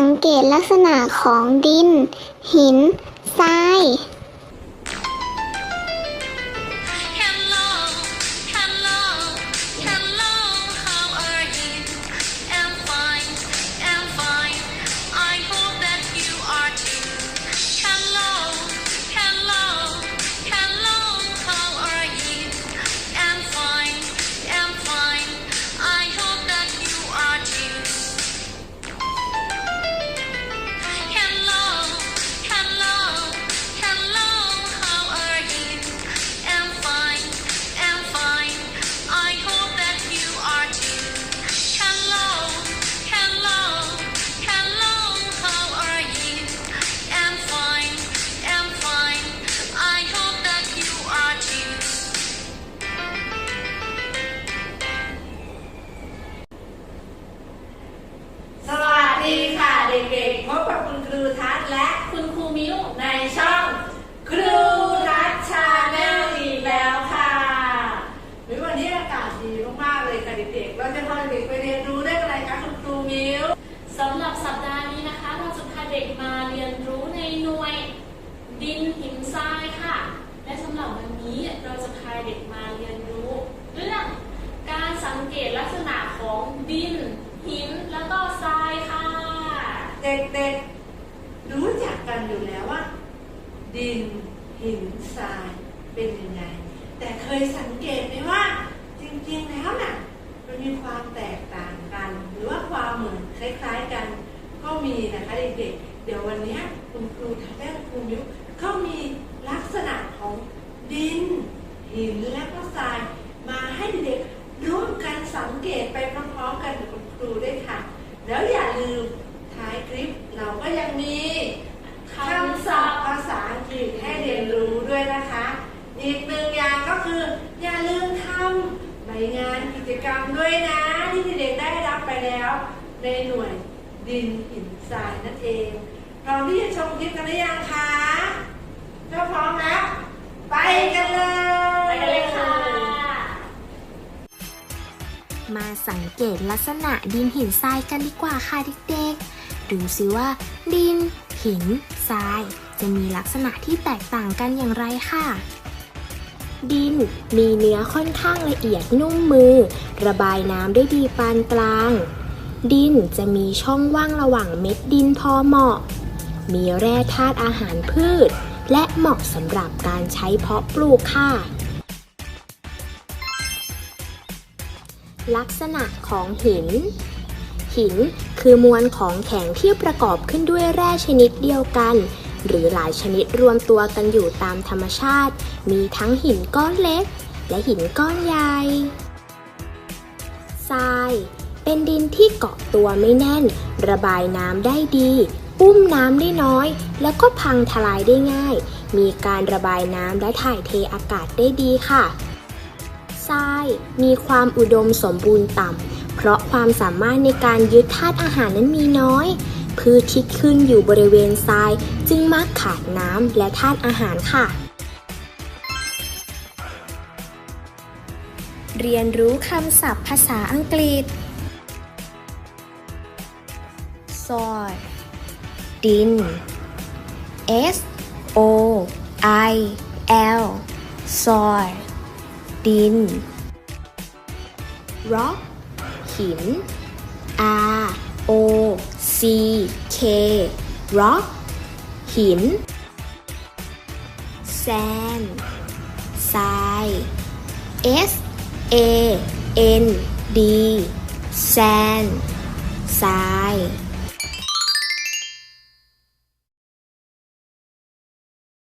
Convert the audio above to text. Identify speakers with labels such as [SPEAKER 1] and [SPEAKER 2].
[SPEAKER 1] สังเกตลักษณะของดิน หิน ทราย
[SPEAKER 2] มากๆเลยค่ะเด็กๆเราจะพาเด็กไปเรียนรู้ได้อะไรคะคุณครูมิ้ว
[SPEAKER 3] สำหรับสัปดาห์นี้นะคะ เราจะพาเด็กมาเรียนรู้ในหน่วยดินหินทรายค่ะ และสำหรับวันนี้เราจะพาเด็กมาเรียนรู้เรื่องการสังเกตลักษณะของดิน หินแล้วก็ทรายค่ะ
[SPEAKER 2] เด็กๆรู้จักกันอยู่แล้วว่า ดินหินทรายเป็นยังไง แต่เคยสังเกตไหมว่า จริงๆแล้วน่ะมันมีความแตกต่างกัน หรือว่าความเหมือนคล้ายๆกัน ก็มีนะคะเด็กๆเดี๋ยววันนี้คุณครูทำแม่ครูมิวเขามีลักษณะของดิน หินและก็ทราย มาให้เด็กๆร่วมกันสังเกตไปพร้อมๆกันกับคุณครูด้วยค่ะ แล้วอย่าลืมท้ายคลิปเราก็ยังมีคำศัพท์ภาษาอังกฤษให้เรียนรู้ด้วยนะคะ อีกหนึ่งอย่างก็คืออย่าลืม ใบงานกิจกรรมด้วยนะ ที่เด็กได้รับไปแล้ว ในหน่วยดินหินทรายนั่นเองพร้อมที่จะชมคลิปกันหรือยังคะถ้าพร้อมแล้วไปกันเลย
[SPEAKER 3] ไปกันเลยค่ะ
[SPEAKER 4] มาสังเกตลักษณะดินหินทรายกันดีกว่าค่ะเด็กๆ ดูซิว่า ดิน หิน ทราย จะมีลักษณะที่แตกต่างกันอย่างไรค่ะ ดิน มีเนื้อค่อนข้างละเอียดนุ่มมือ ระบายน้ำได้ดีปานกลาง ดินจะมีช่องว่างระหว่างเม็ดดินพอเหมาะ มีแร่ธาตุอาหารพืช และเหมาะสำหรับการใช้เพาะปลูกค่ะ ลักษณะของหินหินคือมวลของแข็งที่ประกอบขึ้นด้วยแร่ชนิดเดียวกัน หรือหลายชนิดรวมตัวกันอยู่ตามธรรมชาติ มีทั้งหินก้อนเล็ก และหินก้อนใหญ่ทรายเป็นดินที่เกาะตัวไม่แน่น ระบายน้ำได้ดีปุ้มน้ำได้น้อย แล้วก็พังทลายได้ง่าย มีการระบายน้ำและถ่ายเทอากาศได้ดีค่ะทรายมีความอุดมสมบูรณ์ต่ำ เพราะความสามารถในการยึดธาตุอาหารนั้นมีน้อย พืชที่ขึ้นอยู่บริเวณทราย จึงมักขาดน้ำและธาตุอาหารค่ะ เรียนรู้คำศัพท์ภาษาอังกฤษ soil ดิน S O I L soil ดิน rock หิน R O C K rock หิน sand ทราย S A N D sand ทราย